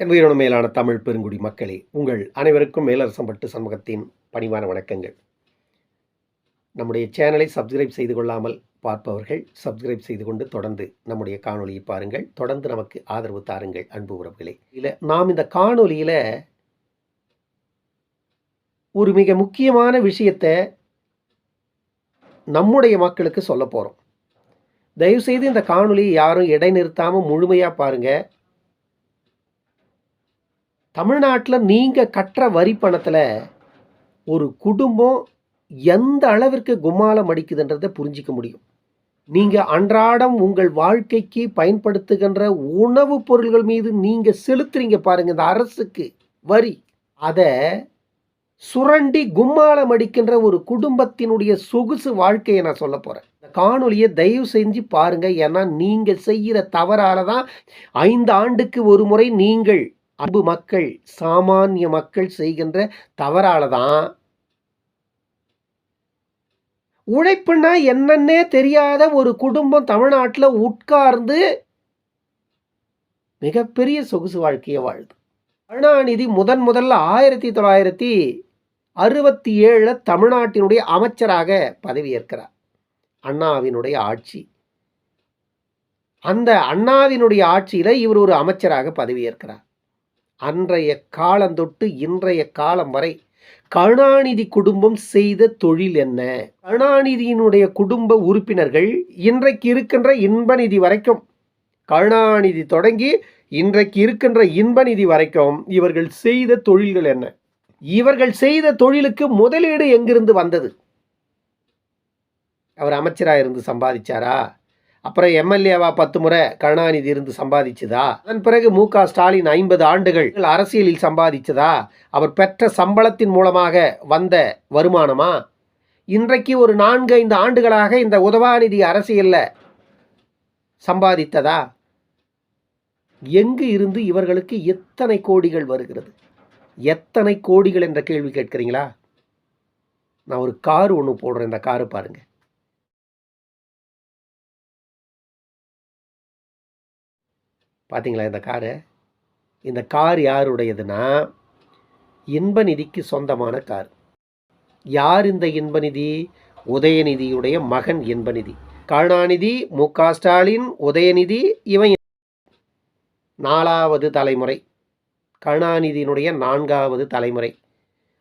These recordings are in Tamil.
என் உயிரோடு மேலான தமிழ் பெருங்குடி மக்களே உங்கள் அனைவருக்கும் மேலரசம்பட்டு சமூகத்தின் பணிவான வணக்கங்கள். நம்முடைய சேனலை சப்ஸ்கிரைப் செய்து கொள்ளாமல் பார்ப்பவர்கள் சப்ஸ்கிரைப் செய்து கொண்டு தொடர்ந்து நம்முடைய காணொலியை பாருங்கள். தொடர்ந்து நமக்கு ஆதரவு தாருங்கள் அன்பு உறவுகளே. இல்லை நாம் இந்த காணொலியில் ஒரு மிக முக்கியமான விஷயத்தை நம்முடைய மக்களுக்கு சொல்ல போகிறோம் தயவுசெய்து இந்த காணொலியை யாரும் இடைநிறுத்தாமல் முழுமையாக பாருங்கள் தமிழ்நாட்டில் நீங்கள் கட்டுற வரி பணத்தில் ஒரு குடும்பம் எந்த அளவிற்கு கும்மாலம் அடிக்குதுன்றதை புரிஞ்சிக்க முடியும். நீங்கள் அன்றாடம் உங்கள் வாழ்க்கைக்கு பயன்படுத்துகின்ற உணவுப் பொருள்கள் மீது நீங்கள் செலுத்துறீங்க பாருங்கள் இந்த அரசுக்கு வரி. அதை சுரண்டி கும்மாலம் அடிக்கின்ற ஒரு குடும்பத்தினுடைய சொகுசு வாழ்க்கையை நான் சொல்ல போகிறேன் இந்த காணொலியை தயவு செஞ்சு பாருங்கள் ஏன்னா நீங்கள் செய்கிற தவறால தான் ஐந்து ஆண்டுக்கு ஒரு முறை நீங்கள் அன்பு மக்கள் சாமானிய மக்கள் செய்கின்ற தவறால தான் உழைப்புன்னா என்னன்னே தெரியாத ஒரு குடும்பம் தமிழ்நாட்டில் உட்கார்ந்து மிகப்பெரிய சொகுசு வாழ்க்கையை வாழுது. கருணாநிதி முதன் முதல்ல ஆயிரத்தி தொள்ளாயிரத்தி அறுபத்தி ஏழில் தமிழ்நாட்டினுடைய அமைச்சராக பதவியேற்கிறார். அண்ணாவினுடைய ஆட்சி. அந்த அண்ணாவினுடைய ஆட்சியில் இவர் ஒரு அமைச்சராக பதவியேற்கிறார். அன்றைய காலந்தொட்டு இன்றைய காலம் வரை கருணாநிதி குடும்பம் செய்த தொழில் என்ன? கருணாநிதியினுடைய குடும்ப உறுப்பினர்கள் இன்றைக்கு இருக்கின்ற இன்ப நிதி வரைக்கும் கருணாநிதி தொடங்கி இன்றைக்கு இருக்கின்ற இன்ப நிதி வரைக்கும் இவர்கள் செய்த தொழில்கள் என்ன? இவர்கள் செய்த தொழிலுக்கு முதலீடு எங்கிருந்து வந்தது? அவர் அமைச்சராக இருந்து சம்பாதிச்சாரா? அப்புறம் எம்எல்ஏவா பத்து முறை கருணாநிதி இருந்து சம்பாதிச்சதா? அதன் பிறகு மு க ஸ்டாலின் ஐம்பது ஆண்டுகள் அரசியலில் சம்பாதிச்சதா? அவர் பெற்ற சம்பளத்தின் மூலமாக வந்த வருமானமா? இன்றைக்கு ஒரு நான்கு ஐந்து ஆண்டுகளாக இந்த உதவாநிதி அரசியலில் சம்பாதித்ததா? எங்கு இருந்து இவர்களுக்கு எத்தனை கோடிகள் வருகிறது? எத்தனை கோடிகள் என்ற கேள்வி கேட்குறீங்களா? நான் ஒரு கார் ஒன்று போடுறேன் இந்த காரு பாருங்கள் பார்த்தீங்களா இந்த காரு? இந்த கார் யாருடையதுன்னா இன்பநிதிக்கு சொந்தமான கார். யார் இந்த இன்பநிதி? உதயநிதியுடைய மகன் இன்பநிதி. கருணாநிதி மு க ஸ்டாலின் உதயநிதி இவன் நாலாவது தலைமுறை. கருணாநிதியினுடைய நான்காவது தலைமுறை.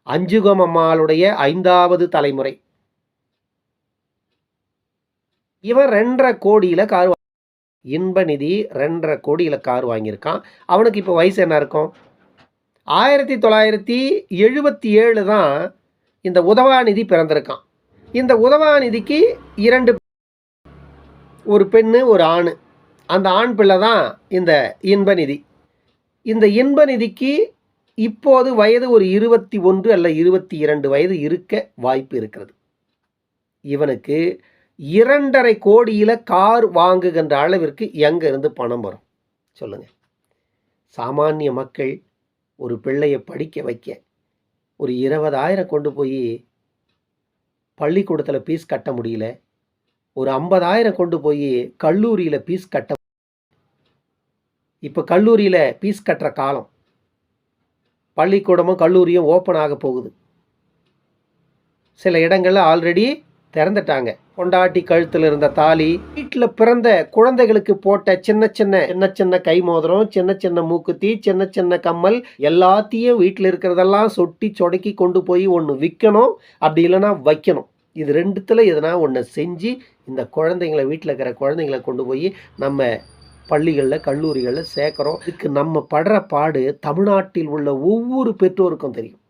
அஞ்சுகம் அம்மாளுடைய ஐந்தாவது தலைமுறை. இவன் ரெண்டரை கோடியில் கார் இன்பநிதி ரெண்டரை கோடியில் கார் வாங்கியிருக்கான். அவனுக்கு இப்போ வயசு என்ன இருக்கும்? ஆயிரத்தி தொள்ளாயிரத்தி எழுபத்தி ஏழு தான் இந்த உதவாநிதி பிறந்திருக்கான். இந்த உதவாநிதிக்கு இரண்டு ஒரு பெண்ணு ஒரு ஆண். அந்த ஆண் பிள்ளை தான் இந்த இன்பநிதி இந்த இன்பநிதிக்கு இப்போது வயது ஒரு இருபத்தி ஒன்று அல்ல இருபத்தி இரண்டு வயது இருக்க வாய்ப்பு இருக்கிறது. இவனுக்கு இரண்டரை கோடியில் கார் வாங்குகின்ற அளவிற்கு எங்கேருந்து பணம் வரும்? சொல்லுங்கள் சாமானிய மக்கள் ஒரு பிள்ளையை படிக்க வைக்க ஒரு இருபதாயிரம் கொண்டு போய் பள்ளிக்கூடத்தில் ஃபீஸ் கட்ட முடியல ஒரு ஐம்பதாயிரம் கொண்டு போய் கல்லூரியில் ஃபீஸ் கட்ட இப்போ கல்லூரியில் ஃபீஸ் கட்டுற காலம். பள்ளிக்கூடமும் கல்லூரியும் ஓப்பன் ஆக போகுது. சில இடங்களில் ஆல்ரெடி திறந்துட்டாங்க. கொண்டாட்டி கழுத்தில் இருந்த தாலி வீட்டில் பிறந்த குழந்தைகளுக்கு போட்ட சின்ன சின்ன சின்ன சின்ன கை மோதிரம் சின்ன சின்ன மூக்குத்தி சின்ன சின்ன கம்மல் எல்லாத்தையும் வீட்டில் இருக்கிறதெல்லாம் சொட்டி சொடக்கி கொண்டு போய் ஒன்று விற்கணும் அப்படி இல்லைன்னா வைக்கணும். இது ரெண்டுத்தில் எதனா ஒன்று செஞ்சு இந்த குழந்தைங்களை வீட்டில் இருக்கிற குழந்தைங்களை கொண்டு போய் நம்ம பள்ளிகளில் கல்லூரிகளில் சேர்க்குறோம். இதுக்கு நம்ம படுற பாடு தமிழ்நாட்டில் உள்ள ஒவ்வொரு பெற்றோருக்கும் தெரியும்.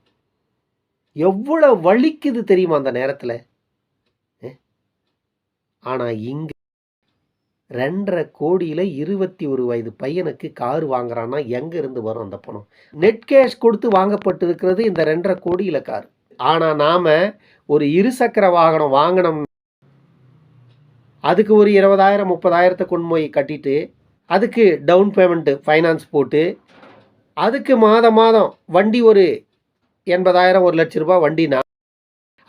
எவ்வளோ வலிக்குது தெரியுமா அந்த நேரத்தில்? ஆனால் இங்கே ரெண்டரை கோடியில் இருபத்தி ஒரு வயது பையனுக்கு கார் வாங்குறான்னா எங்கேருந்து வரும் அந்த பணம்? நெட் கேஷ் கொடுத்து வாங்கப்பட்டிருக்கிறது இந்த ரெண்டரை கோடியில் கார். ஆனால் நாம் ஒரு இருசக்கர வாகனம் வாங்கினோம் அதுக்கு ஒரு இருபதாயிரம் முப்பதாயிரத்தை கொண்டு போய் கட்டிட்டு அதுக்கு டவுன் பேமெண்ட்டு ஃபைனான்ஸ் போட்டு அதுக்கு மாதம் மாதம் வண்டி ஒரு எண்பதாயிரம் ஒரு லட்ச ரூபா வண்டினா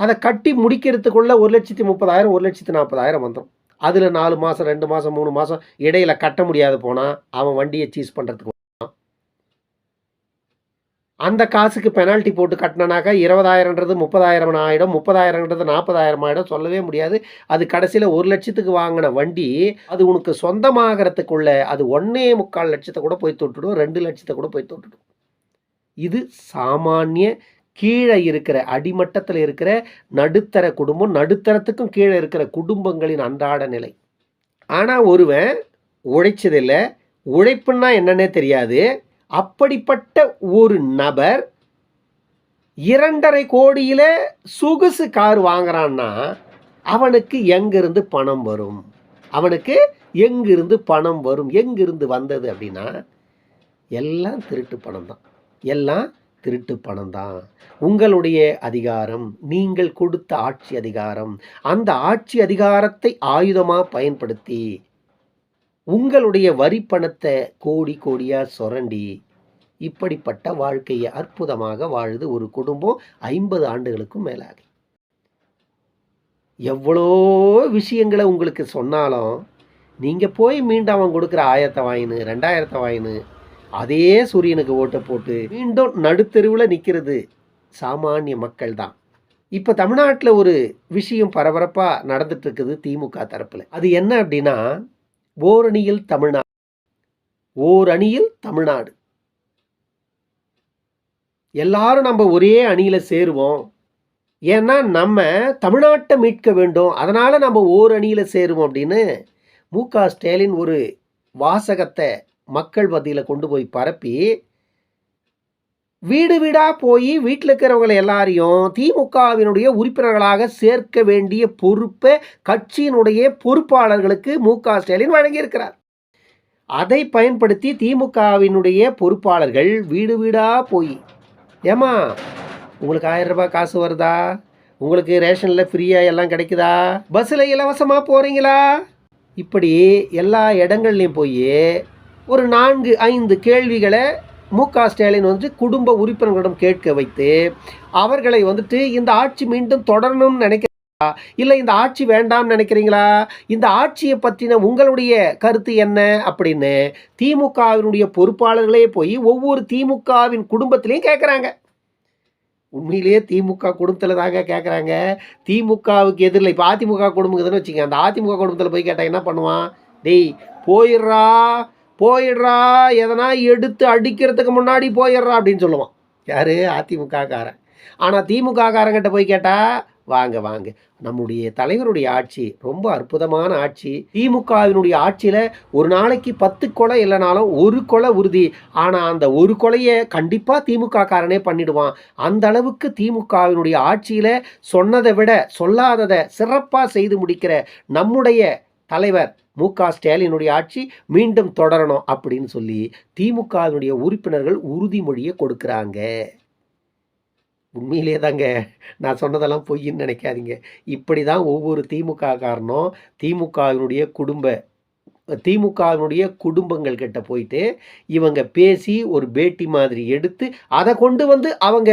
அதை கட்டி முடிக்கிறதுக்குள்ளே ஒரு லட்சத்தி முப்பதாயிரம் ஒரு லட்சத்தி நாற்பதாயிரம் வந்துடும் அதில் நாலு மாதம் ரெண்டு மாதம் மூணு மாதம் இடையில் கட்ட முடியாது போனால் அவன் வண்டியை சீஸ் பண்ணுறதுக்கு அந்த காசுக்கு பெனால்ட்டி போட்டு கட்டினாக்கா இருபதாயிரன்றது முப்பதாயிரம் ஆகிடும் முப்பதாயிரன்றது நாற்பதாயிரம் ஆகிடும் சொல்லவே முடியாது. அது கடைசியில் ஒரு லட்சத்துக்கு வாங்கின வண்டி அது உனக்கு சொந்தமாகறதுக்குள்ள அது ஒன்றே முக்கால் லட்சத்தை கூட போய் தொட்டுடும் ரெண்டு லட்சத்தை கூட போய் தொட்டுடும். இது சாமானிய கீழே இருக்கிற அடிமட்டத்தில் இருக்கிற நடுத்தர குடும்பம் நடுத்தரத்துக்கும் கீழே இருக்கிற குடும்பங்களின் அன்றாட நிலை. ஆனால் ஒருவன் உழைச்சதில்லை உழைப்புன்னா என்னன்னே தெரியாது. அப்படிப்பட்ட ஒரு நபர் இரண்டரை கோடியில சொகுசு கார் வாங்குறான்னா அவனுக்கு எங்கிருந்து பணம் வரும்? அவனுக்கு எங்கிருந்து பணம் வரும்? எங்கிருந்து வந்தது அப்படின்னா எல்லாம் திருட்டு பணம் தான் எல்லாம் திருட்டு பணம் தான் உங்களுடைய அதிகாரம் நீங்கள் கொடுத்த ஆட்சி அதிகாரம். அந்த ஆட்சி அதிகாரத்தை ஆயுதமாக பயன்படுத்தி உங்களுடைய வரி பணத்தை கோடி கோடியாக சுரண்டி இப்படிப்பட்ட வாழ்க்கையை அற்புதமாக வாழுது ஒரு குடும்பம் ஐம்பது ஆண்டுகளுக்கும் மேலாக. எவ்வளோ விஷயங்களை உங்களுக்கு சொன்னாலும் நீங்கள் போய் மீண்டும் அவன் கொடுக்குற ஆயிரத்தை வாங்கினு ரெண்டாயிரத்தை வாங்கினு அதே சூரியனுக்கு ஓட்டை போட்டு மீண்டும் நடுத்தெருவில் நிற்கிறது சாமானிய மக்கள் தான் இப்போ தமிழ்நாட்டில் ஒரு விஷயம் பரபரப்பாக நடந்துட்டுருக்குது திமுக தரப்பில். அது என்ன அப்படின்னா ஓரணியில் தமிழ்நாடு. ஓர் அணியில் தமிழ்நாடு. எல்லாரும் நம்ம ஒரே அணியில் சேருவோம். ஏன்னா நம்ம தமிழ்நாட்டை மீட்க வேண்டும். அதனால் நம்ம ஓர் அணியில் சேருவோம் அப்படின்னு மு க ஸ்டாலின் ஒரு வாசகத்தை மக்கள் மத்தியில் கொண்டு போய் பரப்பி வீடு வீடாக போய் வீட்டில் இருக்கிறவங்களை எல்லாரையும் திமுகவினுடைய உறுப்பினர்களாக சேர்க்க வேண்டிய பொறுப்பை கட்சியினுடைய பொறுப்பாளர்களுக்கு மு க ஸ்டாலின் வழங்கியிருக்கிறார். அதை பயன்படுத்தி திமுகவினுடைய பொறுப்பாளர்கள் வீடு வீடாக போய் ஏமா உங்களுக்கு ஆயிரம் ரூபாய் காசு வருதா? உங்களுக்கு ரேஷனில் ஃப்ரீயாக எல்லாம் கிடைக்குதா? பஸ்ஸில் இலவசமாக போகிறீங்களா இப்படி எல்லா இடங்கள்லையும் போய் ஒரு நான்கு ஐந்து கேள்விகளை மு க ஸ்டாலின் வந்து குடும்ப உறுப்பினர்களிடம் கேட்க வைத்து அவர்களை வந்துட்டு இந்த ஆட்சி மீண்டும் தொடரணும்னு நினைக்கிறீங்களா? இல்லை இந்த ஆட்சி வேண்டாம்னு நினைக்கிறீங்களா? இந்த ஆட்சியை பற்றின உங்களுடைய கருத்து என்ன? அப்படின்னு திமுகவினுடைய பொறுப்பாளர்களே போய் ஒவ்வொரு திமுகவின் குடும்பத்திலையும் கேட்குறாங்க. உண்மையிலேயே திமுக குடும்பத்தில் தாங்க கேட்குறாங்க. திமுகவுக்கு எதிரில் இப்போ அதிமுக குடும்பம் எதுன்னு வச்சுங்க அந்த அதிமுக குடும்பத்தில் போய் கேட்டால் என்ன பண்ணுவான்? டேய் போயிடுறா. போயிடுறா எதனா எடுத்து அடிக்கிறதுக்கு முன்னாடி போயிடுறா அப்படின்னு சொல்லுவான். யார்? அதிமுக காரன் ஆனால் திமுக காரங்கிட்ட போய் கேட்டால் வாங்க வாங்க. நம்முடைய தலைவருடைய ஆட்சி ரொம்ப அற்புதமான ஆட்சி. திமுகவினுடைய ஆட்சியில் ஒரு நாளைக்கு பத்து கொலை இல்லைனாலும் ஒரு கொலை உறுதி. ஆனால் அந்த ஒரு கொலையை கண்டிப்பாக திமுக காரனே பண்ணிடுவான். அந்த அளவுக்கு திமுகவினுடைய ஆட்சியில் சொன்னதை விட சொல்லாததை சிறப்பாக செய்து முடிக்கிற நம்முடைய தலைவர் மு க ஸ்டாலினுடைய ஆட்சி மீண்டும் தொடரணும் அப்படின்னு சொல்லி திமுகவினுடைய உறுப்பினர்கள் உறுதிமொழியை கொடுக்குறாங்க. உண்மையிலே தாங்க நான் சொன்னதெல்லாம் பொய்ன்னு நினைக்காதீங்க. இப்படி தான் ஒவ்வொரு திமுக காரணம் திமுகவினுடைய குடும்ப திமுகவினுடைய குடும்பங்கள் கிட்ட போயிட்டு இவங்க பேசி ஒரு பேட்டி மாதிரி எடுத்து அதை கொண்டு வந்து அவங்க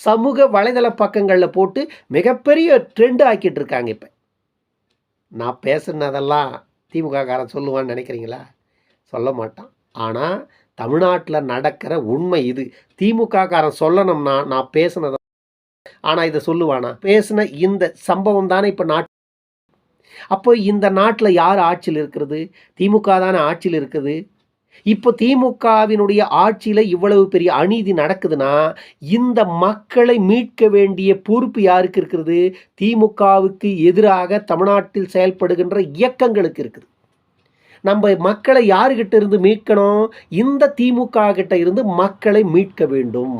சமூக வலைதள பக்கங்களில் போட்டு மிகப்பெரிய ட்ரெண்ட் ஆக்கிட்டு இருக்காங்க இப்போ. நான் பேசுனதெல்லாம் திமுககாரன் சொல்லுவான்னு நினைக்கிறீங்களா? சொல்ல மாட்டான். ஆனால் தமிழ்நாட்டில் நடக்கிற உண்மை இது. திமுககாரன் சொல்லணும்னா நான் பேசுனத ஆனால் இதை சொல்லுவானா? பேசின இந்த சம்பவம் தானே இப்போ நாட் அப்போ இந்த நாட்டில் யார் ஆட்சியில் இருக்கிறது? திமுக தானே ஆட்சியில் இருக்குது? இப்போ திமுகவினுடைய ஆட்சியில் இவ்வளவு பெரிய அநீதி நடக்குதுன்னா இந்த மக்களை மீட்க வேண்டிய பொறுப்பு யாருக்கு இருக்கிறது? திமுகவுக்கு எதிராக தமிழ்நாட்டில் செயல்படுகின்ற இயக்கங்களுக்கு இருக்குது. நம்ம மக்களை யாருக்கிட்ட இருந்து மீட்கணும்? இந்த திமுக கிட்ட இருந்து மக்களை மீட்க வேண்டும்.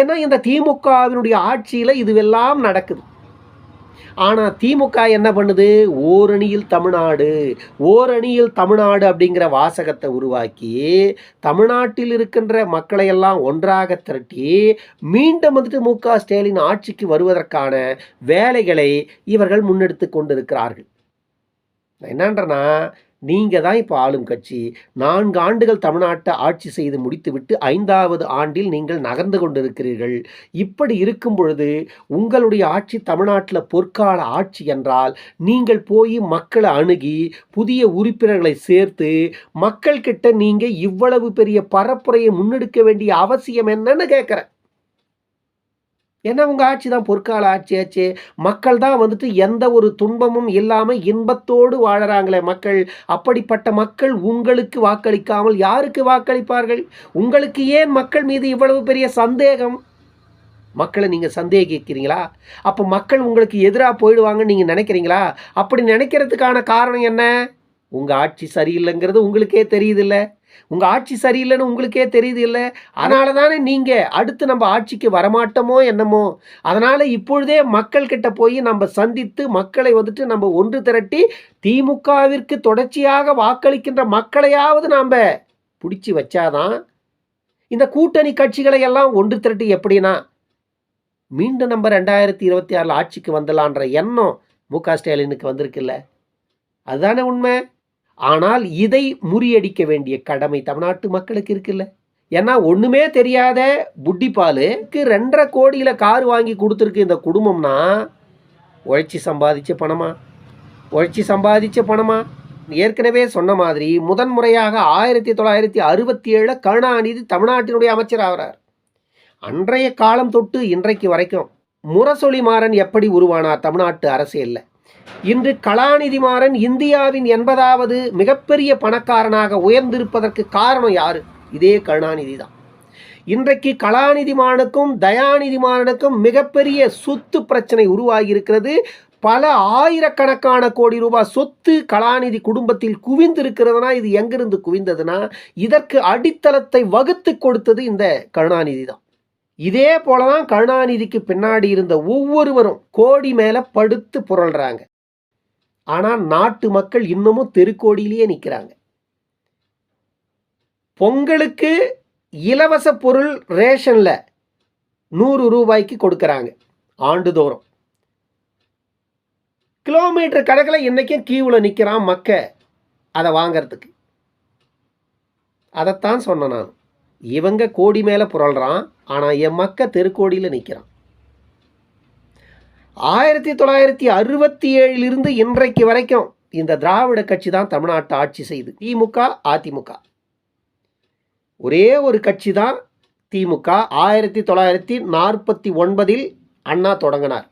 ஏன்னா இந்த திமுகவினுடைய ஆட்சியில் இதுவெல்லாம் நடக்குது. ஆனால் திமுக என்ன பண்ணுது? ஓரணியில் தமிழ்நாடு. ஓரணியில் தமிழ்நாடு அப்படிங்கிற வாசகத்தை உருவாக்கி தமிழ்நாட்டில் இருக்கின்ற மக்களை எல்லாம் ஒன்றாக திரட்டி மீண்டும் வந்துட்டு மு க ஸ்டாலின் ஆட்சிக்கு வருவதற்கான வேலைகளை இவர்கள் முன்னெடுத்து கொண்டிருக்கிறார்கள். என்னன்றனா நீங்கள் தான் இப்போ ஆளும் கட்சி. நான்கு ஆண்டுகள் தமிழ்நாட்டை ஆட்சி செய்து முடித்துவிட்டு ஐந்தாவது ஆண்டில் நீங்கள் நகர்ந்து கொண்டிருக்கிறீர்கள். இப்படி இருக்கும் பொழுது உங்களுடைய ஆட்சி தமிழ்நாட்டில் பொற்கால ஆட்சி என்றால் நீங்கள் போய் மக்களை அணுகி புதிய உறுப்பினர்களை சேர்த்து மக்கள்கிட்ட நீங்கள் இவ்வளவு பெரிய பரப்புரையை முன்னெடுக்க வேண்டிய அவசியம் என்னன்னு கேட்குறேன். ஏன்னா உங்கள் ஆட்சி தான் பொற்கால ஆட்சியாச்சு மக்கள் தான் வந்துட்டு எந்த ஒரு துன்பமும் இல்லாமல் இன்பத்தோடு வாழறாங்களே மக்கள். அப்படிப்பட்ட மக்கள் உங்களுக்கு வாக்களிக்காமல் யாருக்கு வாக்களிப்பார்கள்? உங்களுக்கு ஏன் மக்கள் மீது இவ்வளவு பெரிய சந்தேகம்? மக்களை நீங்கள் சந்தேகிக்கிறீங்களா? அப்போ மக்கள் உங்களுக்கு எதிராக போயிடுவாங்கன்னு நீங்கள் நினைக்கிறீங்களா? அப்படி நினைக்கிறதுக்கான காரணம் என்ன? உங்கள் ஆட்சி சரியில்லைங்கிறது உங்களுக்கே தெரியுதில்ல. உங்கள் ஆட்சி சரியில்லைன்னு உங்களுக்கே தெரியுது இல்லை அதனால தானே நீங்கள் அடுத்து நம்ம ஆட்சிக்கு வரமாட்டோமோ என்னமோ? அதனால் இப்பொழுதே மக்கள்கிட்ட போய் நம்ம சந்தித்து மக்களை வந்துட்டு நம்ம ஒன்று திரட்டி திமுகவிற்கு தொடர்ச்சியாக வாக்களிக்கின்ற மக்களையாவது நாம் பிடிச்சி வச்சாதான் இந்த கூட்டணி கட்சிகளை எல்லாம் ஒன்று திரட்டி எப்படின்னா மீண்டும் நம்ம ரெண்டாயிரத்தி இருபத்தி ஆறில் ஆட்சிக்கு வந்துடலான்ற எண்ணம் மு க ஸ்டாலினுக்கு வந்திருக்குல்ல. அதுதானே உண்மை? ஆனால் இதை முறியடிக்க வேண்டிய கடமை தமிழ்நாட்டு மக்களுக்கு இருக்குல்ல. ஏன்னா ஒண்ணுமே தெரியாத புட்டிப்பாலுக்கு ரெண்டரை கோடியில கார் வாங்கி கொடுத்துருக்கு இந்த குடும்பம்னா உழைச்சி சம்பாதிச்ச பணமா? உழைச்சி சம்பாதிச்ச பணமா? ஏற்கனவே சொன்ன மாதிரி முதன் முறையாக ஆயிரத்தி தொள்ளாயிரத்தி அறுபத்தி ஏழில் கருணாநிதி தமிழ்நாட்டினுடைய அமைச்சர் ஆகிறார். அன்றைய காலம் தொட்டு இன்றைக்கு வரைக்கும் முரசொலி மாறன் எப்படி உருவானார் தமிழ்நாட்டு அரசியலில் இன்று கலாநிதி மாறன் இந்தியாவின் எண்பதாவது மிகப்பெரிய பணக்காரனாக உயர்ந்திருப்பதற்கு காரணம் யாரு? இதே கருணாநிதி தான் இன்றைக்கு கலாநிதி மாறனுக்கும் தயாநிதி மாறனுக்கும் மிகப்பெரிய சொத்து பிரச்சனை உருவாகி இருக்கிறது பல ஆயிரக்கணக்கான கோடி ரூபாய் சொத்து கலாநிதி குடும்பத்தில் குவிந்திருக்கிறதுனா இது எங்கிருந்து குவிந்ததுன்னா இதற்கு அடித்தளத்தை வகுத்து கொடுத்தது இந்த கருணாநிதி தான் இதே போலதான் கருணாநிதிக்கு பின்னாடி இருந்த ஒவ்வொருவரும் கோடி மேல படுத்து புரள்றாங்க. ஆனால் நாட்டு மக்கள் இன்னமும் தெருக்கோடியிலேயே நிற்கிறாங்க பொங்கலுக்கு இலவச பொருள் ரேஷனில் நூறு ரூபாய்க்கு கொடுக்குறாங்க ஆண்டுதோறும். கிலோமீட்டர் கணக்கில் இன்றைக்கும் கீவில் நிற்கிறான் மக்க அதை வாங்கறதுக்கு. அதைத்தான் சொன்னேன் நான். இவங்க கோடி மேலே புரள்றான் ஆனால் என் மக்க தெருக்கோடியில் நிற்கிறான் ஆயிரத்தி தொள்ளாயிரத்தி அறுபத்தி ஏழிலிருந்து இன்றைக்கு வரைக்கும் இந்த திராவிட கட்சி தான் தமிழ்நாட்டை ஆட்சி செய்து. திமுக அதிமுக. ஒரே ஒரு கட்சி தான் திமுக. ஆயிரத்தி தொள்ளாயிரத்தி நாற்பத்தி ஒன்பதில் அண்ணா தொடங்கினார்.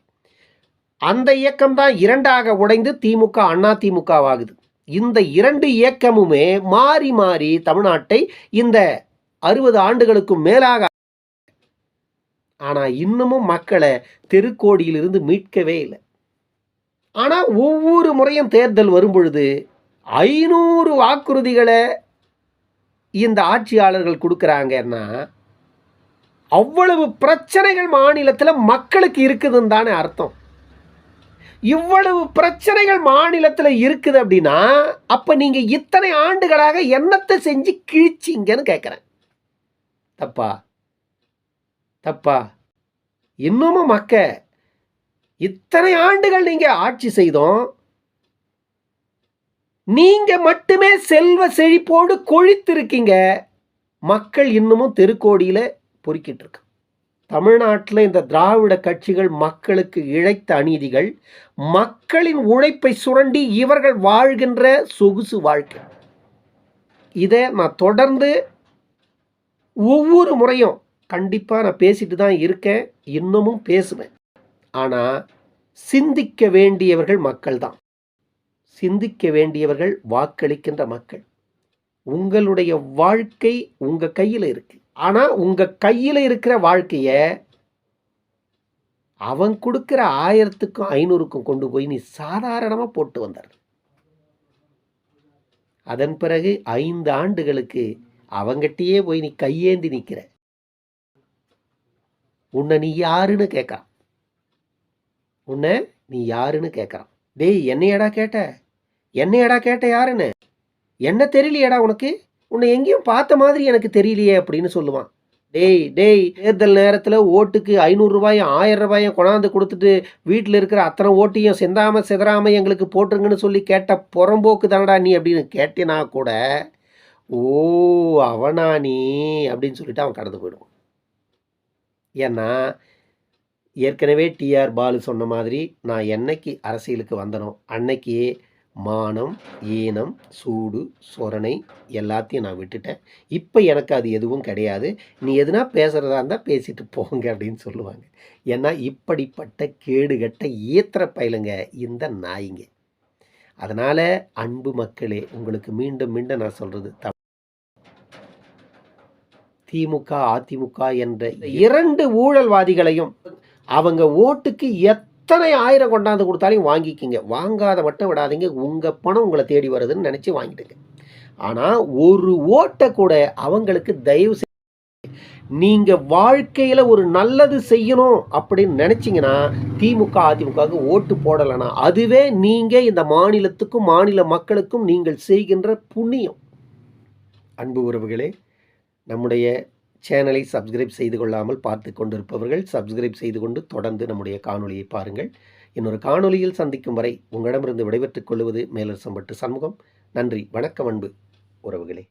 அந்த இயக்கம் தான் இரண்டாக உடைந்து திமுக அண்ணா திமுகவாகுது. இந்த இரண்டு இயக்கமுமே மாறி மாறி தமிழ்நாட்டை இந்த அறுபது ஆண்டுகளுக்கும் மேலாக ஆனால் இன்னமும் மக்களை தெருக்கோடியிலிருந்து மீட்கவே இல்லை. ஆனால் ஒவ்வொரு முறையும் தேர்தல் வரும்பொழுது ஐநூறு வாக்குறுதிகளை இந்த ஆட்சியாளர்கள் கொடுக்குறாங்கன்னா அவ்வளவு பிரச்சனைகள் மாநிலத்தில் மக்களுக்கு இருக்குதுன்னு தானே அர்த்தம். இவ்வளவு பிரச்சனைகள் மாநிலத்தில் இருக்குது அப்படின்னா அப்போ நீங்கள் இத்தனை ஆண்டுகளாக என்னத்தை செஞ்சு கிழிச்சிங்கன்னு கேட்குறேன் தப்பா? தப்பா? இன்னமும் மக்க. இத்தனை ஆண்டுகள் நீங்கள் ஆட்சி செய்தோம். நீங்க மட்டுமே செல்வ செழிப்போடு கொழித்திருக்கீங்க. மக்கள் இன்னமும் தெருக்கோடியில் பொறுக்கிட்டு இருக்கு தமிழ்நாட்டில் இந்த திராவிட கட்சிகள் மக்களுக்கு இழைத்த அநீதிகள் மக்களின் உழைப்பை சுரண்டி இவர்கள் வாழ்கின்ற சொகுசு வாழ்க்கை. இதை நான் தொடர்ந்து ஒவ்வொரு முறையும் கண்டிப்பாக நான் பேசிட்டு தான் இருக்கேன் இன்னமும் பேசுவேன். ஆனால் சிந்திக்க வேண்டியவர்கள் மக்கள் தான். சிந்திக்க வேண்டியவர்கள் வாக்களிக்கின்ற மக்கள். உங்களுடைய வாழ்க்கை உங்கள் கையில் இருக்குது ஆனால் உங்கள் கையில் இருக்கிற வாழ்க்கையை அவன் கொடுக்குற ஆயிரத்துக்கும் ஐநூறுக்கும் கொண்டு போய் நீ சாதாரணமாக போட்டு வந்தார் அதன் பிறகு ஐந்து ஆண்டுகளுக்கு அவங்ககிட்டயே போய் நீ கையேந்தி நிற்கிற உன்னை நீ யாருன்னு கேட்குறான். உன்னை நீ யாருன்னு கேட்குறான். டேய் என்னையடா கேட்ட? என்னையடா கேட்ட யாருன்னு? என்ன தெரியலையேடா உனக்கு? உன்னை எங்கேயும் பார்த்த மாதிரி எனக்கு தெரியலையே அப்படின்னு சொல்லுவான். டேய் டேய் தேர்தல் நேரத்தில் ஓட்டுக்கு ஐநூறுரூபாயும் ஆயிரம் ரூபாயும் கொண்டாந்து கொடுத்துட்டு வீட்டில் இருக்கிற அத்தனை ஓட்டையும் செந்தாமல் செதறாம எங்களுக்கு போட்டுருங்கன்னு சொல்லி கேட்ட புறம்போக்கு தானடா நீ அப்படின்னு கேட்டினா கூட ஓ அவனா நீ அப்படின்னு சொல்லிட்டு அவன் கடந்து போயிடுவான். ஏன்னா ஏற்கனவே டிஆர் பாலு சொன்ன மாதிரி நான் என்னைக்கு அரசியலுக்கு வந்தனோ அன்னைக்கு மானம் ஈனம் சூடு சொரணை எல்லாத்தையும் நான் விட்டுட்டேன். இப்போ எனக்கு அது எதுவும் கிடையாது. நீ எதுனா பேசுகிறதா இருந்தால் பேசிட்டு போங்க அப்படின்னு சொல்லுவாங்க. ஏன்னா இப்படிப்பட்ட கேடுகட்ட ஈத்திர பயிலுங்க இந்த நாய்ங்க. அதனால் அன்பு மக்களே உங்களுக்கு மீண்டும் மீண்டும் நான் சொல்கிறது த திமுக அதிமுக என்ற இரண்டு ஊழல்வாதிகளையும் அவங்க ஓட்டுக்கு எத்தனை ஆயிரம் கொண்டாந்து கொடுத்தாலும் வாங்கிக்கிங்க. வாங்காத மட்டும் விடாதீங்க. உங்கள் பணம் உங்களை தேடி வருதுன்னு நினச்சி வாங்கிடுங்க. ஆனால் ஒரு ஓட்டை கூட அவங்களுக்கு தயவு செஞ்சு நீங்கள் வாழ்க்கையில் ஒரு நல்லது செய்யணும் அப்படின்னு நினச்சிங்கன்னா திமுக அதிமுகவுக்கு ஓட்டு போடலைன்னா அதுவே நீங்கள் இந்த மாநிலத்துக்கும் மாநில மக்களுக்கும் நீங்கள் செய்கின்ற புண்ணியம். அன்பு உறவுகளே நம்முடைய சேனலை சப்ஸ்கிரைப் செய்து கொள்ளாமல் பார்த்து கொண்டிருப்பவர்கள் சப்ஸ்கிரைப் செய்து கொண்டு தொடர்ந்து நம்முடைய காணொலியை பாருங்கள். இன்னொரு காணொலியில் சந்திக்கும் வரை உங்களிடமிருந்து விடைபெற்றுக் கொள்வது மேலரசம்பட்டு சண்முகம். நன்றி வணக்கம் அன்பு உறவுகளே.